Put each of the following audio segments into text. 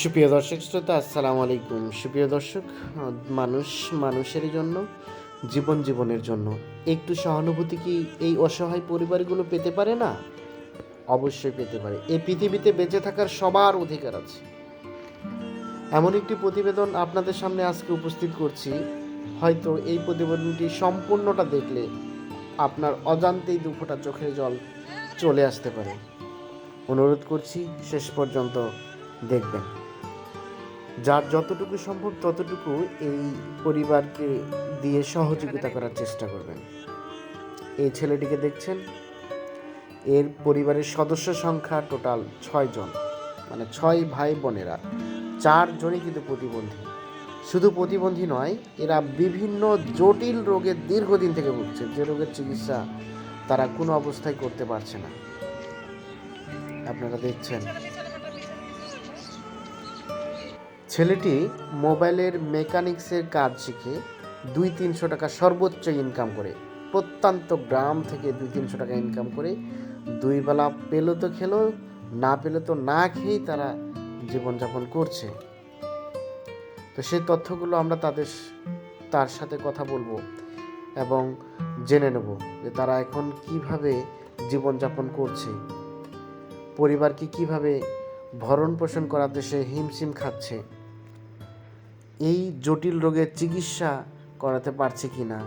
সুপ্রিয় দর্শক শ্রোতা, আসসালামু আলাইকুম। সুপ্রিয় দর্শক, মানুষ মানুষের জন্য, জীবন জীবনের জন্য একটু সহানুভূতি কি এই অসহায় পরিবারগুলো পেতে পারে না? অবশ্যই পেতে পারে। এই পৃথিবীতে বেঁচে থাকার সবার অধিকার আছে। এমন একটি প্রতিবেদন আপনাদের সামনে আজকে উপস্থিত করছি। হয়তো এই প্রতিবেদনটি সম্পূর্ণটা দেখলে আপনার অজান্তেই দুফোঁটা চোখের জল চলে আসতে পারে। অনুরোধ করছি, শেষ পর্যন্ত দেখবেন। যার যতটুকু সম্ভব ততটুকু এই পরিবারকে দিয়ে সহযোগিতা করার চেষ্টা করবেন। এই ছেলেটিকে দেখছেন, এর পরিবারের সদস্য সংখ্যা টোটাল ছয় জন মানে ছয় ভাই বোনেরা। চারজনই কিন্তু প্রতিবন্ধী। শুধু প্রতিবন্ধী নয়, এরা বিভিন্ন জটিল রোগের দীর্ঘদিন থেকে ভুগছে। যে রোগের চিকিৎসা তারা কোনো অবস্থায় করতে পারছে না। আপনারা দেখছেন ছেলেটি মোবাইলের মেকানিক্সের কাজ শিখে দুই তিনশো টাকা সর্বোচ্চ ইনকাম করে। প্রত্যন্ত গ্রাম থেকে দুই তিনশো টাকা ইনকাম করে। দুই বেলা পেল তো খেলো, না পেল তো না খেয়েই তারা জীবনযাপন করছে। তো সেই তথ্যগুলো আমরা তাদের তার সাথে কথা বলব এবং জেনে নেব যে তারা এখন কীভাবে জীবনযাপন করছে। পরিবারকে কীভাবে ভরণ পোষণ করাতে সে হিমশিম খাচ্ছে। এই জটিল রোগের চিকিৎসা করাতে পারছে কি না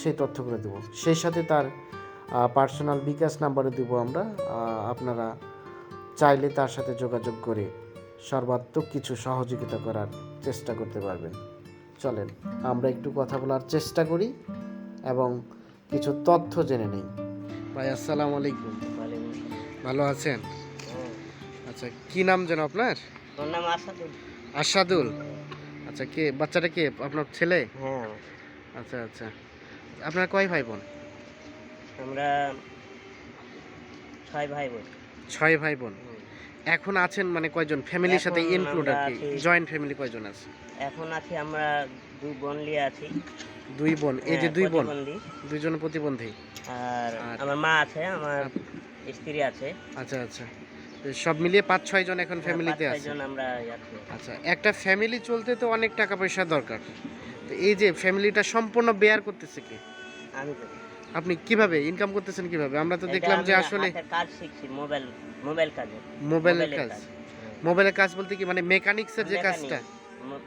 সেই তথ্যগুলো দেবো। সেই সাথে তার পার্সোনাল বিকাশ নাম্বারও দেবো আমরা। আপনারা চাইলে তার সাথে যোগাযোগ করে সর্বাত্মক কিছু সহযোগিতা করার চেষ্টা করতে পারবেন। চলেন আমরা একটু কথা বলার চেষ্টা করি এবং কিছু তথ্য জেনে নেই। ভাই আসসালামু আলাইকুম। ভালো আছেন? আচ্ছা কি নাম যেন আপনার? নাম আসাদুল। আশাদুল আচ্ছা কে? বাচ্চাটা কে? আপনার ছেলে? হ্যাঁ। আচ্ছা আচ্ছা। আপনার কয় ভাই বোন আমরা ছয় ভাই বোন ছয় ভাই বোন এখন আছেন মানে কয়জন? ফ্যামিলির সাথে ইনক্লুড আর কি জয়েন্ট ফ্যামিলি কয়জন আছে? এখন আছি আমরা দুই বোন লিয়ে আছি। দুই বোন। এই যে হ্যাঁ, দুই বোন? দুইজন প্রতিবন্ধী? আর আমার মা আছে আমার স্ত্রী আছে। আচ্ছা আচ্ছা। সব মিলিয়ে পাঁচ ছয় জন এখন ফ্যামিলিতে হ্যাঁ, আছে। আমরা আচ্ছা একটা ফ্যামিলি চলতে তো অনেক টাকা পয়সা দরকার। তো এই যে ফ্যামিলিটা সম্পূর্ণ বেয়ার করতেছে কি? আমি আপনি কীভাবে ইনকাম করতেছেন কীভাবে? আমরা তো দেখলাম যে আসলে কাজ শিখছি মোবাইল মোবাইল কাজে। মোবাইলের মোবাইলের কাজ। হ্যাঁ। মোবাইলের কাজ বলতে কি? মানে মেকানিক্সের যে কাজটা?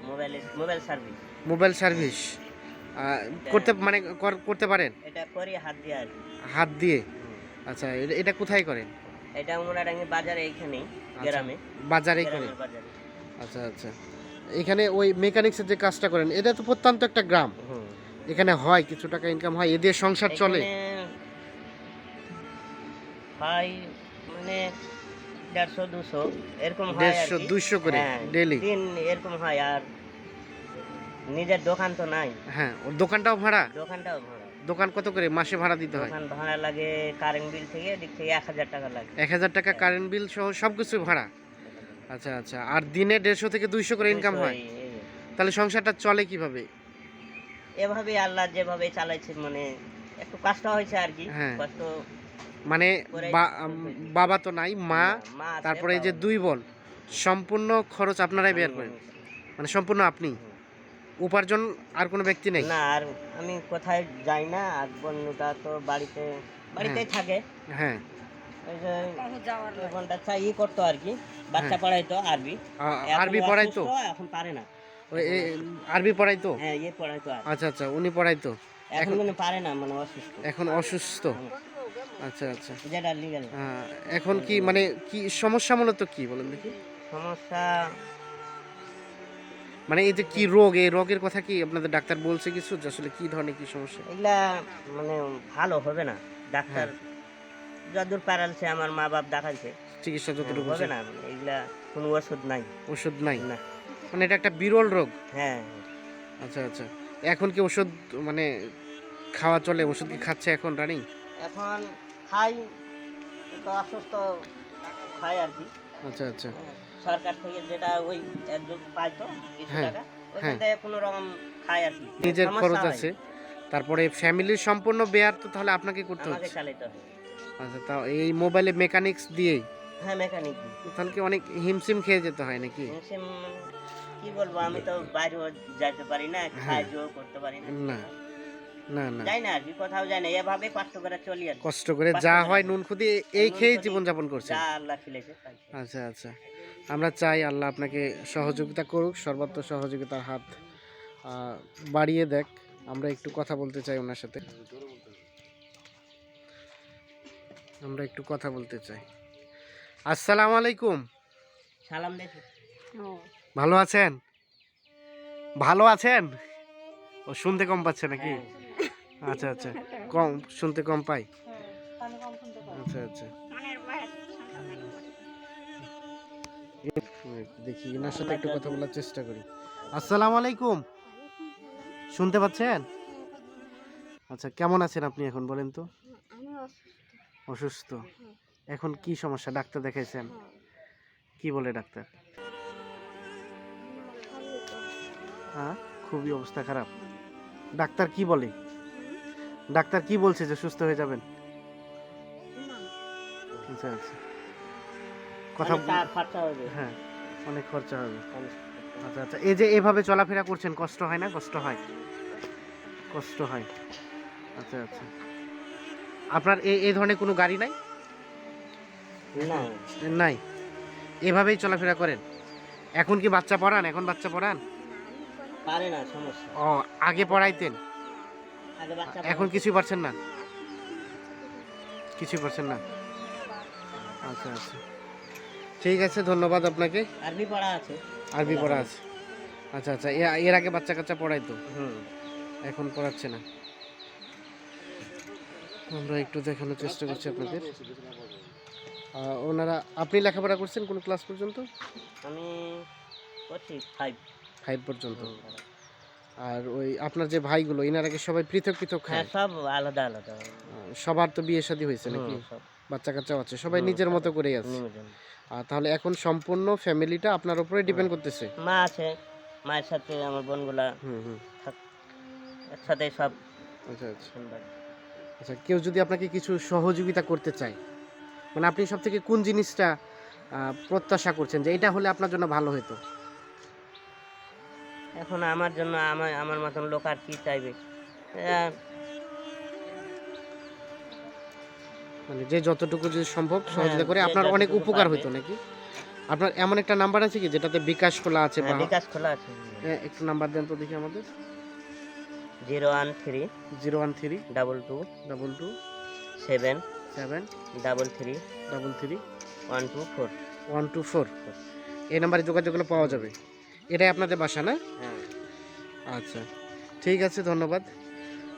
মোবাইলে মোবাইল সার্ভিস মোবাইল সার্ভিস করতে মানে কর- করতে পারেন? এটা করি হাত দিয়ে হাত দিয়ে? আচ্ছা এটা কোথায় করেন? এটা উমরাডাঙ্গি বাজারে এইখানেই গ্রামে। করেন গ্রামের বাজারে। আচ্ছা আচ্ছা। এখানে ওই মেকানিক্সের যে কাজটা করেন এটা তো প্রত্যন্ত একটা গ্রাম। এখানে হয় কিছু টাকা ইনকাম হয় এ দিয়ে সংসার চলে। এখানে হয় মানে দেড়শো দুশো এরকম হয় দেড়শো কি। দুইশো করে হ্যাঁ, ডেলি দিন এরকম হয় আর নিজের দোকান তো নাই। হ্যাঁ ওর দোকানটাও ভাড়া? দোকানটাও ভাড়া। দোকান কত করে মাসে ভাড়া দিতে হয়? দোকান ভাড়া লাগে কারেন্ট বিল থেকে এদিক থেকে এক হাজার টাকা লাগে। এক হাজার টাকা কারেন্ট বিল সহ সব কিছু ভাড়া? আচ্ছা আচ্ছা। আর দিনে দেড়শো থেকে দুইশো করে ইনকাম হয়? তাহলে সংসারটা চলে কীভাবে? এভাবে আল্লাহ যেভাবে চালাইছে মানে একটু কষ্ট হয়েছে আর কি। হ্যাঁ। কষ্ট মানে বাবা তো নাই মা মা তারপরে এই যে দুই বোন সম্পূর্ণ খরচ আপনারাই বের করেন। মানে সম্পূর্ণ আপনি? উপার্জন আর কোনো ব্যক্তি নেই? না আর আমি কোথায় যাই না আর বন্ধুটা তো বাড়িতে বাড়িতেই থাকে। হ্যাঁ। ওই যে ই করতো আর কি বাচ্চা পড়াইতো আরবি। আরবি এখন পারে না। ওই আরবি হ্যাঁ ইয়ে পড়াইতো আচ্ছা আচ্ছা উনি এখন কিন্তু পারে না মানে অসুস্থ। এখন অসুস্থ? আচ্ছা আচ্ছা। যেটা এখন কি মানে কি সমস্যা মূলত কি বলেন দেখি। সমস্যা মানে এই যে কি রোগ এই রোগের কথা কি আপনাদের ডাক্তার বলছে কিছু? যে আসলে কি ধরনের কি সমস্যা? এগুলা মানে ভালো হবে না ডাক্তার। হ্যাঁ। যদূর প্যারালছে আমার মা বাপ দেখাইছে। চিকিৎসা যতটুকু হবে না এগুলা কোনো ওষুধ নাই। ওষুধ নাই? না। মানে এটা একটা বিরল রোগ? হ্যাঁ। আচ্ছা আচ্ছা। এখন কি ওষুধ মানে খাওয়া চলে ওষুধ কি খাচ্ছে এখন রানি? এখন খাই তো অসুস্থ খাই আর কি। আচ্ছা আচ্ছা। সরকার থেকে যেটা ওই একজন পাইতো কিছু হ্যাঁ, টাকা ওইখান হ্যাঁ। থেকে কোনো রকম খাই আর কি। নিজের খরচ আছে। তারপরে ফ্যামিলির সম্পূর্ণ তো তাহলে আপনাকে করতে আমাকে হচ্ছে। চালাইতে হয় আচ্ছা তা এই মোবাইলে মেকানিক্স দিয়েই? হ্যাঁ মেকানিক তাহলে কি অনেক হিমশিম খেয়ে যেতে হয় নাকি? কি বলব আমি তো বাইরেও যাইতে পারি না হ্যাঁ। সাহায্যও করতে পারি না। না না না। যাই না আর কোথাও যাই না এভাবে কষ্ট করে চলি আর কষ্ট করে যা হয় নুন খুদি এই খেয়ে জীবন যাপন করছে যা আল্লাহ খেলেছে। আচ্ছা আচ্ছা। আমরা চাই আল্লাহ আপনাকে সহযোগিতা করুক সর্বত্র সহযোগিতার হাত বাড়িয়ে দেখ আমরা একটু কথা বলতে চাই ওনার সাথে। আমরা একটু কথা বলতে চাই। আসসালামু আলাইকুম। সালাম ভালো আছেন? ভালো আছেন? ও শুনতে কম পাচ্ছে নাকি? হ্যাঁ। আচ্ছা আচ্ছা। কম শুনতে কম পাই। আচ্ছা আচ্ছা। দেখি এনার সাথে একটু কথা বলার চেষ্টা করি। আসসালামু আলাইকুম শুনতে পাচ্ছেন? আচ্ছা কেমন আছেন আপনি এখন বলেন তো? অসুস্থ। এখন কি সমস্যা? ডাক্তার দেখাইছেন। কি বলে ডাক্তার? হ্যাঁ খুবই অবস্থা খারাপ। ডাক্তার কি বলে? ডাক্তার কি বলছে যে সুস্থ হয়ে যাবেন? আচ্ছা আচ্ছা। কথা হবে। হ্যাঁ। অনেক খরচা হবে। আচ্ছা আচ্ছা এই যে এভাবে চলাফেরা করছেন কষ্ট হয় না? কষ্ট হয়। কষ্ট হয়। আচ্ছা আচ্ছা। আপনার এই এই ধরনের কোনো গাড়ি নাই? না নাই। এভাবেই চলাফেরা করেন? এখন কি বাচ্চা পড়ান? এখন বাচ্চা পড়ান? পারে না সমস্যা। ও আগে পড়াইতেন? আগে বাচ্চা এখন কিছুই পারছেন না? কিছুই পারছেন না? আচ্ছা আচ্ছা। ঠিক আছে ধন্যবাদ আপনাকে। আরবি পড়া আছে। আরবি পড়া আছে। আচ্ছা আচ্ছা এ- এর আগে বাচ্চা কাচ্চা পড়াইতো হুম। এখন পড়াচ্ছে না। আমরা একটু দেখানোর চেষ্টা করছি আপনাদের। ওনারা আপনি লেখাপড়া করছেন কোন ক্লাস পর্যন্ত? আমি করছি ফাইভ ফাইভ পর্যন্ত। আর ওই আপনার যে ভাইগুলো এনারা কি সবাই পৃথক পৃথক হ্যাঁ খায় সব আলাদা আলাদা। সবার তো বিয়ে শাদী হয়েছে নাকি? সব। বাচ্চা কাচ্চাও আছে। সবাই নিজের মতো করেই আছে। আর তাহলে এখন সম্পূর্ণ ফ্যামিলিটা আপনার উপরে ডিপেন্ড করতেছে? মা আছে মায়ের সাথে আমার বোনগুলা হুম হুম। একসাথে সব আচ্ছা আচ্ছা। আচ্ছা কেউ যদি আপনাকে কিছু সহযোগিতা করতে চায় মানে আপনি সব থেকে কোন জিনিসটা প্রত্যাশা করছেন যে এটা হলে আপনার জন্য ভালো হতো এখন আমার জন্য আমার আমার মতন লোক আর কি চাইবে? মানে যে যতটুকু যদি সম্ভব সহযোগিতা হ্যাঁ, করে আপনার অনেক উপকার হইতো নাকি? আপনার এমন একটা নাম্বার আছে কি যেটাতে বিকাশ খোলা আছে বা হ্যাঁ, বিকাশ খোলা আছে। হ্যাঁ, একটু নাম্বার দেন তো দেখি আমাদের। Zero one three zero one three double two double two seven seven double three double three one two four one two four. এই নাম্বারে যোগাযোগ করলে পাওয়া যাবে। এটাই আপনাদের বাসা না? হ্যাঁ। আচ্ছা ঠিক আছে ধন্যবাদ।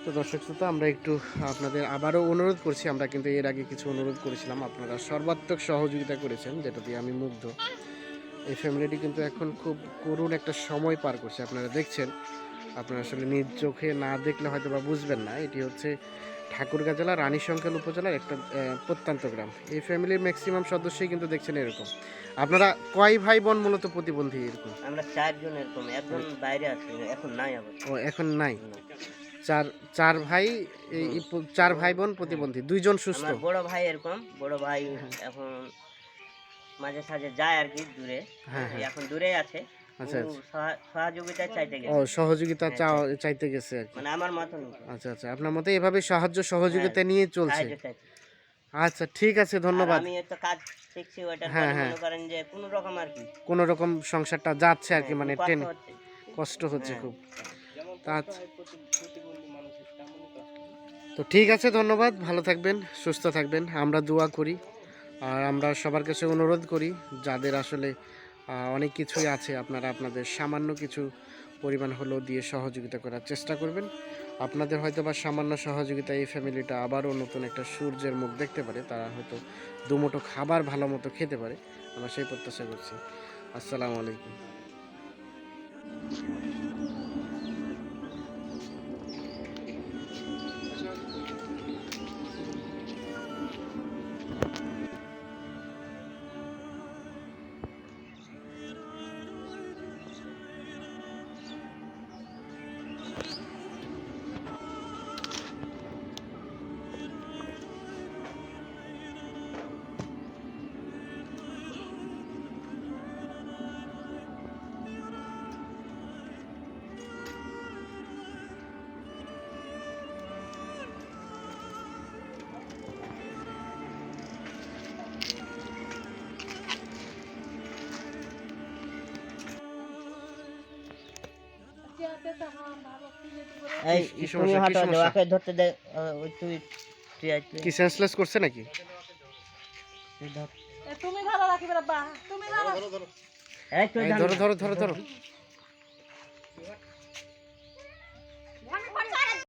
তো দর্শক শ্রোতা আমরা একটু আপনাদের আবারও অনুরোধ করছি। আমরা কিন্তু এর আগে কিছু অনুরোধ করেছিলাম। আপনারা সর্বাত্মক সহযোগিতা করেছেন যেটা দিয়ে আমি মুগ্ধ। এই ফ্যামিলিটি কিন্তু এখন খুব করুণ একটা সময় পার করছে। আপনারা দেখছেন আপনারা আসলে নিজ চোখে না দেখলে হয়তো বা বুঝবেন না। এটি হচ্ছে ঠাকুরগাঁ জেলা রানী রানীশঙ্কেল উপজেলার একটা প্রত্যন্ত গ্রাম। এই ফ্যামিলির ম্যাক্সিমাম সদস্যই কিন্তু দেখছেন এরকম। আপনারা কয় ভাই বোন মূলত প্রতিবন্ধী এরকম? আমরা চারজন এরকম। একজন বাইরে আছি এখন নাই ও এখন নাই। চার চার ভাই এই চার ভাই বোন প্রতিবন্ধী দুইজন সুস্থ। বড় ভাই এরকম বড় ভাই হ্যাঁ। এখন মাঝে সাঝে যায় আর কি দূরে। হ্যাঁ, হ্যাঁ। এখন দূরে আছে। আচ্ছা ও সহযোগিতা চাইতে ও সহযোগিতা হ্যাঁ, চাইতে। গেছে আর কি। মানে আমার মতন আচ্ছা আচ্ছা। আপনার মতে এভাবে সাহায্য সহযোগিতা নিয়ে চলছে? আচ্ছা ঠিক আছে ধন্যবাদ। আমি একটা কাজ শিখছি ওইটার হ্যাঁ, হ্যাঁ। মনে করেন যে কোনো রকম আর কি। কোন রকম সংসারটা যাচ্ছে আর কি হ্যাঁ, মানে কষ্ট টেন হচ্ছে। কষ্ট হচ্ছে হ্যাঁ। খুব। তা আচ্ছা। তো ঠিক আছে, ধন্যবাদ। ভালো থাকবেন, সুস্থ থাকবেন। আমরা দোয়া করি আর আমরা সবার কাছে অনুরোধ করি, যাদের আসলে অনেক কিছুই আছে, আপনারা আপনাদের সামান্য কিছু পরিমাণ হলেও দিয়ে সহযোগিতা করার চেষ্টা করবেন। আপনাদের হয়তো বা সামান্য সহযোগিতা এই ফ্যামিলিটা আবারও নতুন একটা সূর্যের মুখ দেখতে পারে, তারা হয়তো দুমুঠো খাবার ভালো মতো খেতে পারে। আমরা সেই প্রত্যাশা করছি। আসসালামু আলাইকুম। এই তুমি সমস্যা, কি হটো সমস্যা? ওকে ধরতে দে ওই তুই তুই কি সেন্সলেস করছে নাকি? তুমি ধরো রাখিবে বাবা তুমি ধরো। এই তুই এই ধর। ধরো ধরো ধরো ধরো।